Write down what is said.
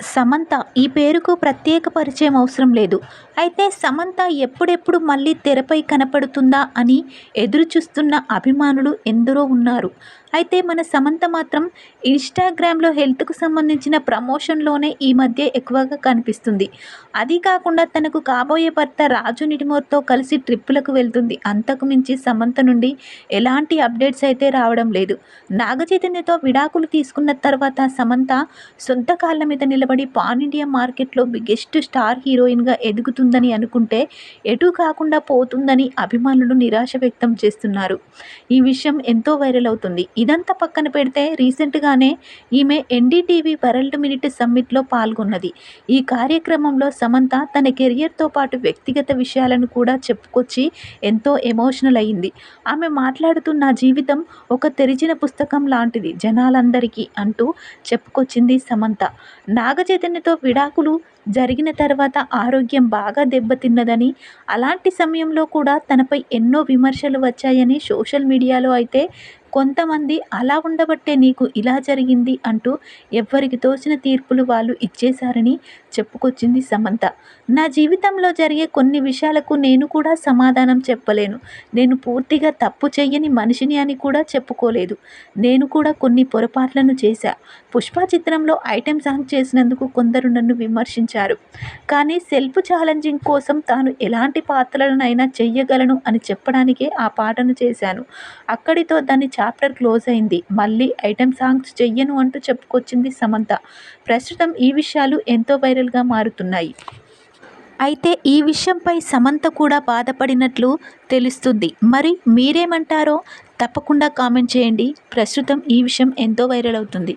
సమంత ఈ పేరుకు ప్రత్యేక పరిచయం అవసరం లేదు. అయితే సమంత ఎప్పుడెప్పుడు మళ్ళీ తెరపై కనపడుతుందా అని ఎదురుచూస్తున్న అభిమానులు ఎందరో ఉన్నారు. అయితే మన సమంత మాత్రం ఇన్స్టాగ్రామ్లో హెల్త్కు సంబంధించిన ప్రమోషన్లోనే ఈ మధ్య ఎక్కువగా కనిపిస్తుంది. అది కాకుండా తనకు కాబోయే భర్త రాజు నిడిమోర్తో కలిసి ట్రిప్పులకు వెళ్తుంది. అంతకు మించి సమంత నుండి ఎలాంటి అప్డేట్స్ అయితే రావడం లేదు. నాగచైతన్యతో విడాకులు తీసుకున్న తర్వాత సమంత సొంత కాళ్ళ మీద నిలబడి పాన్ ఇండియా మార్కెట్లో బిగ్గెస్ట్ స్టార్ హీరోయిన్గా ఎదుగుతుందని అనుకుంటే ఎటు కాకుండా పోతుందని అభిమానులు నిరాశ వ్యక్తం చేస్తున్నారు. ఈ విషయం ఎంతో వైరల్ అవుతుంది. ఇదంతా పక్కన పెడితే రీసెంట్గానే ఈమె ఎన్డీటీవీ వరల్డ్ మినిట్ సమ్మిట్లో పాల్గొన్నది. ఈ కార్యక్రమంలో సమంత తన కెరియర్తో పాటు వ్యక్తిగత విషయాలను కూడా చెప్పుకొచ్చి ఎంతో ఎమోషనల్ అయింది. ఆమె మాట్లాడుతూ నా జీవితం ఒక తెరిచిన పుస్తకం లాంటిది జనాలందరికీ అంటూ చెప్పుకొచ్చింది సమంత. నాగచైతన్యతో విడాకులు జరిగిన తర్వాత ఆరోగ్యం బాగా దెబ్బతిన్నదని అలాంటి సమయంలో కూడా తనపై ఎన్నో విమర్శలు వచ్చాయని సోషల్ మీడియాలో అయితే కొంతమంది అలా ఉండబట్టే నీకు ఇలా జరిగింది అంటూ ఎవ్వరికి తోచిన తీర్పులు వాళ్ళు ఇచ్చేశారని చెప్పుకొచ్చింది సమంత. నా జీవితంలో జరిగే కొన్ని విషయాలకు నేను కూడా సమాధానం చెప్పలేను. నేను పూర్తిగా తప్పు చెయ్యని మనిషిని అని కూడా చెప్పుకోలేదు. నేను కూడా కొన్ని పొరపాట్లను చేశా. పుష్ప చిత్రంలో ఐటెం సాంగ్ చేసినందుకు కొందరు నన్ను విమర్శించారు. కానీ సెల్ఫ్ ఛాలెంజింగ్ కోసం తాను ఎలాంటి పాత్రలనైనా చెయ్యగలను అని చెప్పడానికే ఆ పాటను చేశాను. అక్కడితో దాన్ని చాప్టర్ క్లోజ్ అయింది. మళ్ళీ ఐటెం సాంగ్స్ చెయ్యను అంటూ చెప్పుకొచ్చింది సమంత. ప్రస్తుతం ఈ విషయాలు ఎంతో వైరల్గా మారుతున్నాయి. అయితే ఈ విషయంపై సమంత కూడా బాధపడినట్లు తెలుస్తుంది. మరి మీరేమంటారో? తప్పకుండా కామెంట్ చేయండి. ప్రస్తుతం ఈ విషయం ఎంతో వైరల్ అవుతుంది.